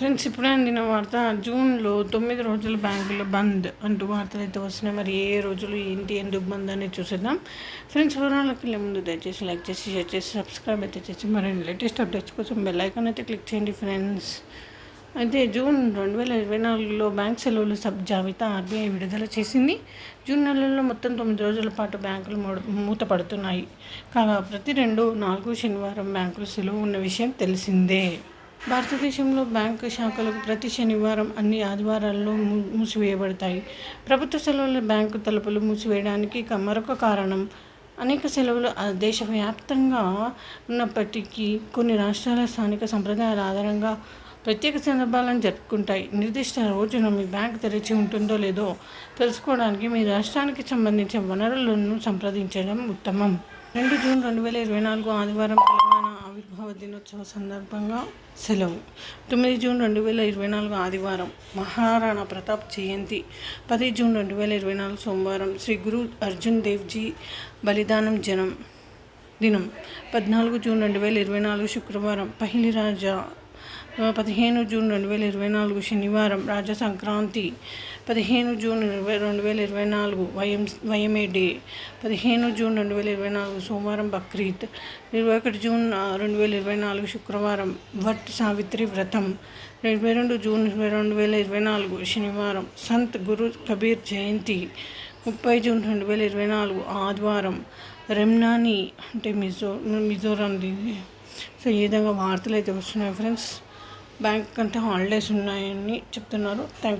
Friends ఇప్పుడే అందిన వార్త జూన్లో తొమ్మిది రోజులు బ్యాంకులు బంద్ అంటూ వార్తలు అయితే వస్తున్నాయి. మరి ఏ రోజులు ఏంటి ఎందుకు బంద్ అనేది చూసేద్దాం. ఫ్రెండ్స్ వివరాలకు వెళ్ళే ముందు దయచేసి లైక్ చేసి షేర్ చేసి సబ్స్క్రైబ్ అయితే చేసి మరిన్ని లేటెస్ట్ అప్డేట్స్ కోసం బెల్ ఐకాన్ అయితే క్లిక్ చేయండి ఫ్రెండ్స్. అయితే జూన్ రెండు వేల ఇరవై నాలుగులో బ్యాంక్ సెలవులు సబ్ జాబితా ఆర్బీఐ విడుదల చేసింది. జూన్ నెలలో మొత్తం తొమ్మిది రోజుల పాటు బ్యాంకులు మూతపడుతున్నాయి కాగా ప్రతి రెండు నాలుగు శనివారం బ్యాంకులు సెలవు ఉన్న విషయం తెలిసిందే. భారతదేశంలో బ్యాంకు శాఖలు ప్రతి శనివారం అన్ని ఆదివారాల్లో మూసివేయబడతాయి. ప్రభుత్వ సెలవుల బ్యాంకు తలుపులు మూసివేయడానికి మరొక కారణం అనేక సెలవులు దేశవ్యాప్తంగా ఉన్నప్పటికీ కొన్ని రాష్ట్రాల స్థానిక సంప్రదాయాల ఆధారంగా ప్రత్యేక సందర్భాలను జరుపుకుంటాయి. నిర్దిష్ట రోజున మీ బ్యాంక్ తెరిచి ఉంటుందో లేదో తెలుసుకోవడానికి మీ రాష్ట్రానికి సంబంధించిన వనరులను సంప్రదించడం ఉత్తమం. రెండు జూన్ రెండు వేల ఇరవై నాలుగు ఆదివారం తెలంగాణ ఆవిర్భావ దినోత్సవ సందర్భంగా సెలవు. తొమ్మిది జూన్ రెండు వేల ఇరవై నాలుగు ఆదివారం మహారాణా ప్రతాప్ జయంతి. పది జూన్ రెండు వేల ఇరవై నాలుగు సోమవారం శ్రీ గురు అర్జున్ దేవ్జీ బలిదానం జనం దినం. పద్నాలుగు జూన్ రెండు వేల ఇరవై నాలుగు శుక్రవారం పహిలి రాజా పదిహేను జూన్ రెండు వేల ఇరవై నాలుగు శనివారం రాజ సంక్రాంతి. పదిహేను జూన్ ఇరవై రెండు వేల ఇరవై నాలుగు వైఎం వైఎంఏ డే. పదిహేను జూన్ రెండు వేల ఇరవై నాలుగు సోమవారం బక్రీద్. ఇరవై ఒకటి జూన్ రెండు వేల ఇరవై నాలుగు శుక్రవారం వట్ సావిత్రి వ్రతం. ఇరవై రెండు జూన్ ఇరవై రెండు వేల ఇరవై నాలుగు శనివారం సంత్ గురు కబీర్ జయంతి. ముప్పై జూన్ రెండు వేల ఇరవై నాలుగు ఆదివారం రెమ్నాని అంటే మిజో దీని సో ఈ విధంగా వార్తలు అయితే వస్తున్నాయి ఫ్రెండ్స్. బ్యాంక్ కంటే హాలిడేస్ ఉన్నాయని చెప్తున్నారు. థ్యాంక్స్